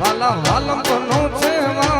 વાલા વાલમ બનો છે વા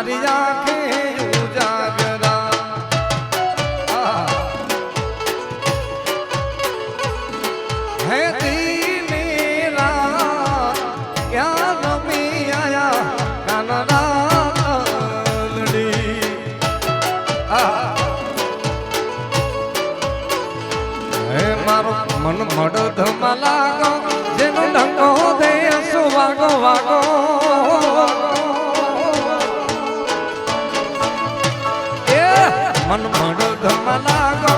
મારી આંખે ઉજાગરા. હે. દીની રાત ક્યાં રમી આયા કાનડા મારો મન મડધમાં લાગો જેનો ઢંગો દે સુવાગો વાગો? મડધમાં લાગો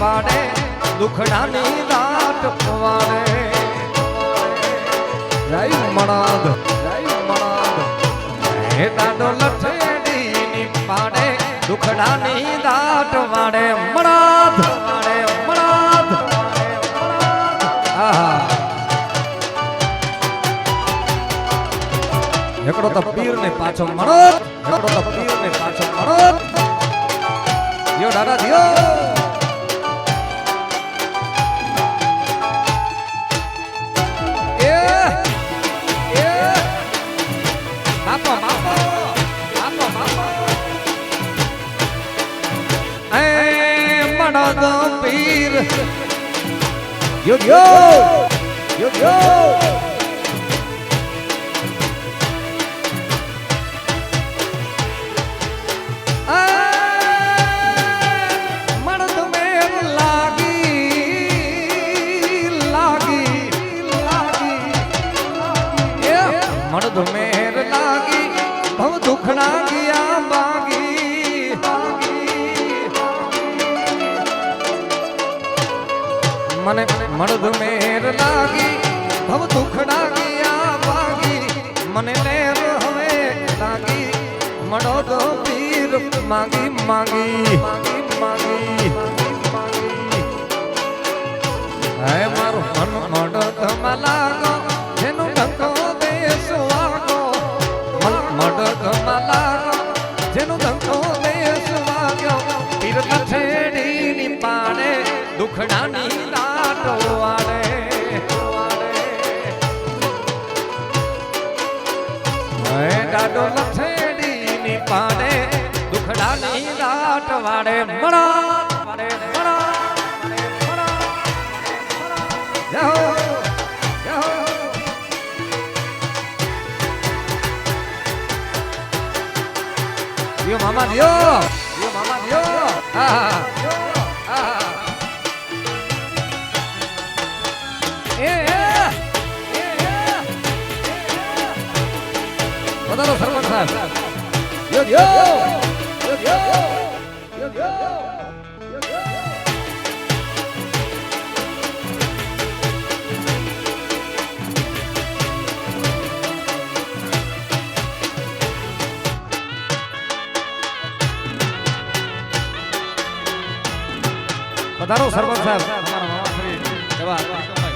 પાડે, દુખડાની દાટ પવાડે. જય મણાદ જય મણાદ. હે દાડો લઠેડી ની પાડે, દુખડાની દાટ વાડે. મણાદ એકડો તો પીર ને પાછો મળો એકડો તો પીર ને પાછો મળો યો દાદા દિયો પીર. યો યો. મણદ મેર લાગી, ભવ દુખડા ગયા બાગી. મને મણદ મેર લાગી, ભવ દુખડા ગયા બાગી. મને લેર હવે લાગી તો પીર માંગી માંગી, માગી, માંગી. હે મારું મન મડ ધમા લાગો જેનું ધક્કો દેશ વાગ્યો. પીર લઠેડી ની પાડે દુખડાની વાડે હે ડાડો લઠેડી ની પાડે દુખડાની વાડે મણા મામા દિયો મામા દિયો હા હા. વધારો સરવણ સાહેબ. યો યો યો યો યો યો. પધારો સરપંચ સાહેબ.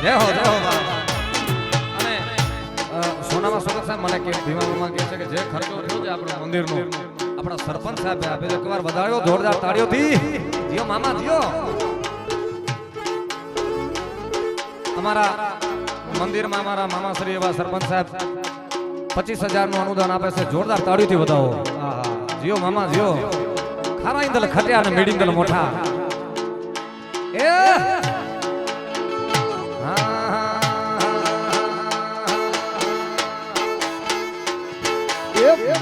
જય હો જય હો. અને સોનામાં સરપંચ સાહેબ. મને કે ભીમા કહે છે કે જે ખર્ચો થયો છે આપણા મંદિરનો, આપણા સરપંચ સાહેબે આપે છે એકવાર વધાર્યો, જોરદાર તાળીઓથી. જીઓ મામા, જીઓ. અમારા મંદિરમાં અમારા મામાશ્રી એવા સરપંચ સાહેબ પચીસ હજારનું અનુદાન આપે છે. જોરદાર તાળીઓથી વધાવો. જીઓ મામા, જીઓ. ખારા ઇંદલ ખટ્યા અને મેડિંગલ મોઠા. એ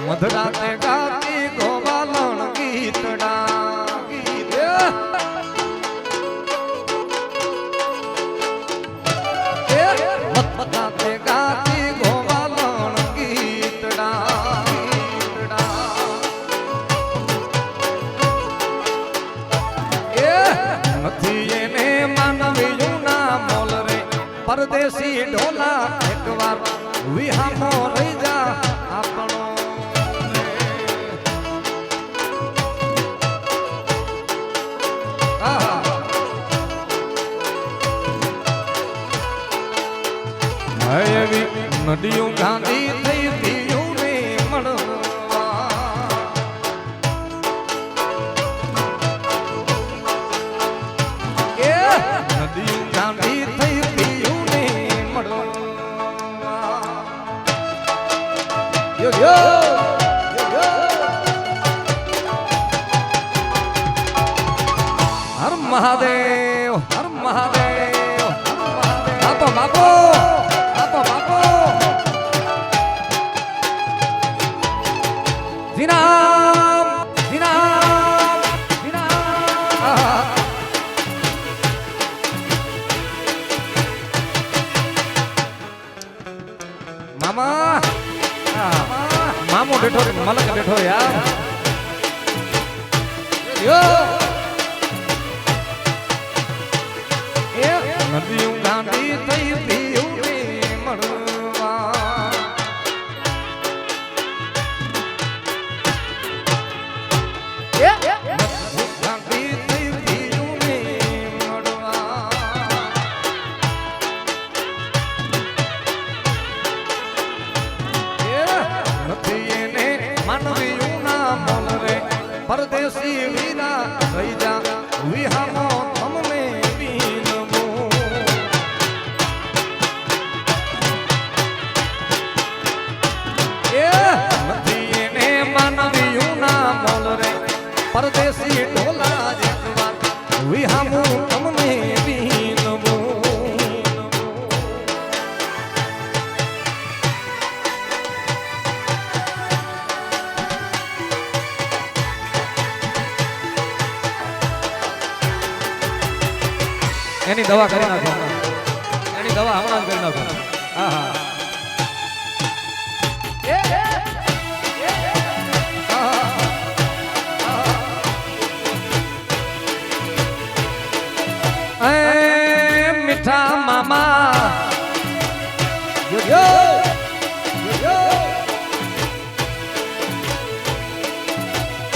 મધરાતે ગાતી પરદેશી ઢોલા એકવાર વિહામો રહી જા આપણો. નદીઓ ગાંધી હર મહાદેવ હર મહાદેવ બાપો બાપો બાપો બાપો જીનામ મલક બેઠો યાર યો એ નદીઓ ગાંડી થઈ એની દવા કરી નાખો. એની દવા હમણાં જ કરી નાખો.